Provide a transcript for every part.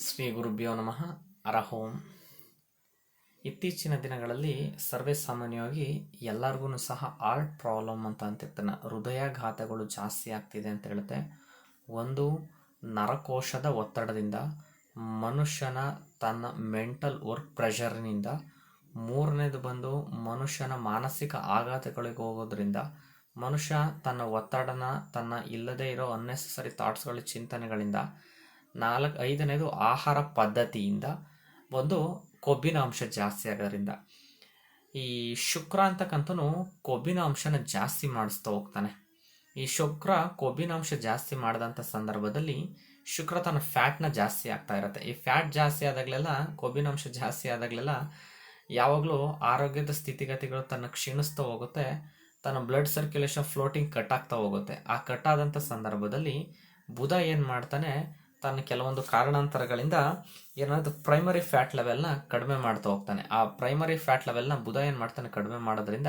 ಶ್ರೀ ಗುರುಭ್ಯೋ ನಮಃ. ಅರಹೋಂ. ಇತ್ತೀಚಿನ ದಿನಗಳಲ್ಲಿ ಸರ್ವೇ ಸಾಮಾನ್ಯವಾಗಿ ಎಲ್ಲರಿಗೂ ಸಹ ಆರ್ಟ್ ಪ್ರಾಬ್ಲಮ್ ಅಂತ ಅಂತಿರ್ತಾನೆ. ಹೃದಯಾಘಾತಗಳು ಜಾಸ್ತಿ ಆಗ್ತಿದೆ ಅಂತ ಹೇಳುತ್ತೆ. ಒಂದು, ನರಕೋಶದ ಒತ್ತಡದಿಂದ, ಮನುಷ್ಯನ ತನ್ನ ಮೆಂಟಲ್ ವರ್ಕ್ ಪ್ರೆಷರ್ನಿಂದ, ಮೂರನೇದು ಬಂದು ಮನುಷ್ಯನ ಮಾನಸಿಕ ಆಘಾತಗಳಿಗೆ ಹೋಗೋದ್ರಿಂದ, ಮನುಷ್ಯ ತನ್ನ ಒತ್ತಡನ ತನ್ನ ಇಲ್ಲದೇ ಇರೋ ಅನ್ನೆಸೆಸರಿ ಥಾಟ್ಸ್ಗಳ ಚಿಂತನೆಗಳಿಂದ ನಾಲ್ಕು ಐದನೇದು ಆಹಾರ ಪದ್ಧತಿಯಿಂದ ಒಂದು ಕೊಬ್ಬಿನ ಅಂಶ ಜಾಸ್ತಿ ಆಗೋದ್ರಿಂದ. ಈ ಶುಕ್ರ ಅಂತಕ್ಕಂಥನು ಕೊಬ್ಬಿನ ಅಂಶನ ಜಾಸ್ತಿ ಮಾಡಿಸ್ತಾ ಹೋಗ್ತಾನೆ. ಈ ಶುಕ್ರ ಕೊಬ್ಬಿನ ಅಂಶ ಜಾಸ್ತಿ ಮಾಡಿದಂಥ ಸಂದರ್ಭದಲ್ಲಿ ಶುಕ್ರ ತನ್ನ ಫ್ಯಾಟ್ನ ಜಾಸ್ತಿ ಆಗ್ತಾ ಇರುತ್ತೆ. ಈ ಫ್ಯಾಟ್ ಜಾಸ್ತಿ ಆದಾಗಲೆಲ್ಲ, ಕೊಬ್ಬಿನ ಅಂಶ ಜಾಸ್ತಿ ಆದಾಗಲೆಲ್ಲ ಯಾವಾಗಲೂ ಆರೋಗ್ಯದ ಸ್ಥಿತಿಗತಿಗಳು ತನ್ನ ಕ್ಷೀಣಿಸ್ತಾ ಹೋಗುತ್ತೆ. ತನ್ನ ಬ್ಲಡ್ ಸರ್ಕ್ಯುಲೇಷನ್ ಫ್ಲೋಟಿಂಗ್ ಕಟ್ ಆಗ್ತಾ ಹೋಗುತ್ತೆ. ಆ ಕಟ್ ಆದಂಥ ಸಂದರ್ಭದಲ್ಲಿ ಬುಧ ಏನು ಮಾಡ್ತಾನೆ? ತನ್ನ ಕೆಲವೊಂದು ಕಾರಣಾಂತರಗಳಿಂದ ಏನಾದ್ರು ಪ್ರೈಮರಿ ಫ್ಯಾಟ್ ಲೆವೆಲ್ನ ಕಡಿಮೆ ಮಾಡ್ತಾ ಹೋಗ್ತಾನೆ. ಆ ಪ್ರೈಮರಿ ಫ್ಯಾಟ್ ಲೆವೆಲ್ನ ಬುಧ ಏನು ಮಾಡ್ತಾನೆ? ಕಡಿಮೆ ಮಾಡೋದ್ರಿಂದ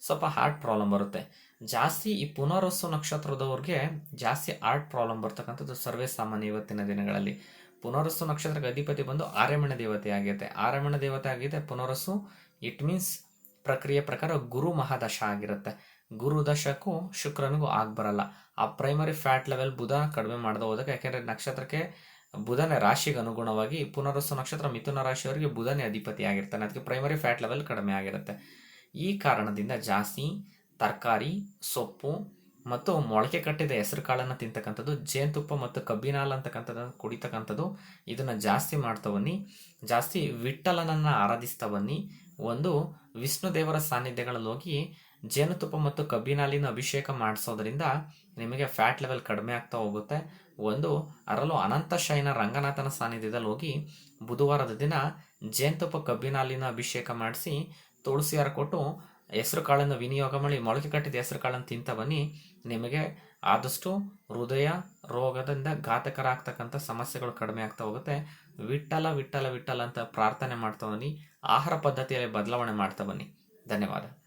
ಸ್ವಲ್ಪ ಹಾರ್ಟ್ ಪ್ರಾಬ್ಲಮ್ ಬರುತ್ತೆ. ಜಾಸ್ತಿ ಈ ಪುನರ್ವಸು ನಕ್ಷತ್ರದವ್ರಿಗೆ ಜಾಸ್ತಿ ಹಾರ್ಟ್ ಪ್ರಾಬ್ಲಮ್ ಬರ್ತಕ್ಕಂಥದ್ದು ಸರ್ವೇ ಸಾಮಾನ್ಯ ಇವತ್ತಿನ ದಿನಗಳಲ್ಲಿ. ಪುನರ್ವಸು ನಕ್ಷತ್ರಕ್ಕೆ ಅಧಿಪತಿ ಬಂದು ಆರ್ಯಮಣ ದೇವತೆ ಆಗಿರುತ್ತೆ. ಆರ್ಯಮಣ ದೇವತೆ ಆಗಿದೆ ಪುನರ್ವಸು ಇಟ್ ಮೀನ್ಸ್ ಪ್ರಕ್ರಿಯೆ ಪ್ರಕಾರ ಗುರು ಮಹಾದಶ ಆಗಿರುತ್ತೆ. ಗುರು ದಶಕ್ಕೂ ಶುಕ್ರನಿಗೂ ಬರಲ್ಲ. ಆ ಪ್ರೈಮರಿ ಫ್ಯಾಟ್ ಲೆವೆಲ್ ಬುಧ ಕಡಿಮೆ ಮಾಡದೆ ಹೋದಾಗ ಯಾಕೆಂದರೆ ನಕ್ಷತ್ರಕ್ಕೆ ಬುಧನೇ ರಾಶಿಗೆ ಅನುಗುಣವಾಗಿ ಪುನರ್ವಸು ನಕ್ಷತ್ರ ಮಿಥುನ ರಾಶಿಯವರಿಗೆ ಬುಧನೇ ಅಧಿಪತಿ ಆಗಿರ್ತಾನೆ. ಅದಕ್ಕೆ ಪ್ರೈಮರಿ ಫ್ಯಾಟ್ ಲೆವೆಲ್ ಕಡಿಮೆ ಆಗಿರುತ್ತೆ. ಈ ಕಾರಣದಿಂದ ಜಾಸ್ತಿ, ತರಕಾರಿ, ಸೊಪ್ಪು ಮತ್ತು ಮೊಳಕೆ ಕಟ್ಟಿದ ಹೆಸರು ಕಾಳನ್ನು ತಿಂತಕ್ಕಂಥದ್ದು, ಜೇನುತುಪ್ಪ ಮತ್ತು ಕಬ್ಬಿನ ಹಾಲು ಅಂತಕ್ಕಂಥದ್ದನ್ನು ಕುಡಿತಕ್ಕಂಥದ್ದು, ಇದನ್ನು ಜಾಸ್ತಿ ಮಾಡ್ತಾ ಬನ್ನಿ. ಜಾಸ್ತಿ ವಿಠಲನನ್ನು ಆರಾಧಿಸ್ತಾ ಬನ್ನಿ. ಒಂದು ವಿಷ್ಣು ದೇವರ ಸಾನ್ನಿಧ್ಯಗಳಲ್ಲಿ ಹೋಗಿ ಜೇನುತುಪ್ಪ ಮತ್ತು ಕಬ್ಬಿನಾಲಿನ ಅಭಿಷೇಕ ಮಾಡಿಸೋದ್ರಿಂದ ನಿಮಗೆ ಫ್ಯಾಟ್ ಲೆವೆಲ್ ಕಡಿಮೆ ಆಗ್ತಾ ಹೋಗುತ್ತೆ. ಒಂದು, ಅರಲು ಅನಂತ ಶೈನ ರಂಗನಾಥನ ಸಾನ್ನಿಧ್ಯದಲ್ಲಿ ಹೋಗಿ ಬುಧವಾರದ ದಿನ ಜೇನುತುಪ್ಪ ಕಬ್ಬಿನಾಲಿನ ಅಭಿಷೇಕ ಮಾಡಿಸಿ ತುಳಸಿ ಹಾರ ಕೊಟ್ಟು ಹೆಸರು ಕಾಳನ್ನು ವಿನಿಯೋಗ ಮಾಡಿ ಮೊಳಕೆ ಕಟ್ಟಿದ ಹೆಸರು ಕಾಳನ್ನು ತಿಂತ ಬನ್ನಿ. ನಿಮಗೆ ಆದಷ್ಟು ಹೃದಯ ರೋಗದಿಂದ ಘಾತಕರ ಆಗ್ತಕ್ಕಂಥ ಸಮಸ್ಯೆಗಳು ಕಡಿಮೆ ಆಗ್ತಾ ಹೋಗುತ್ತೆ. ವಿಟ್ಟಲ ವಿಟ್ಟಲ ವಿಟ್ಟಲ ಅಂತ ಪ್ರಾರ್ಥನೆ ಮಾಡ್ತಾ ಬನ್ನಿ. ಆಹಾರ ಪದ್ಧತಿಯಲ್ಲಿ ಬದಲಾವಣೆ ಮಾಡ್ತಾ ಬನ್ನಿ. ಧನ್ಯವಾದ.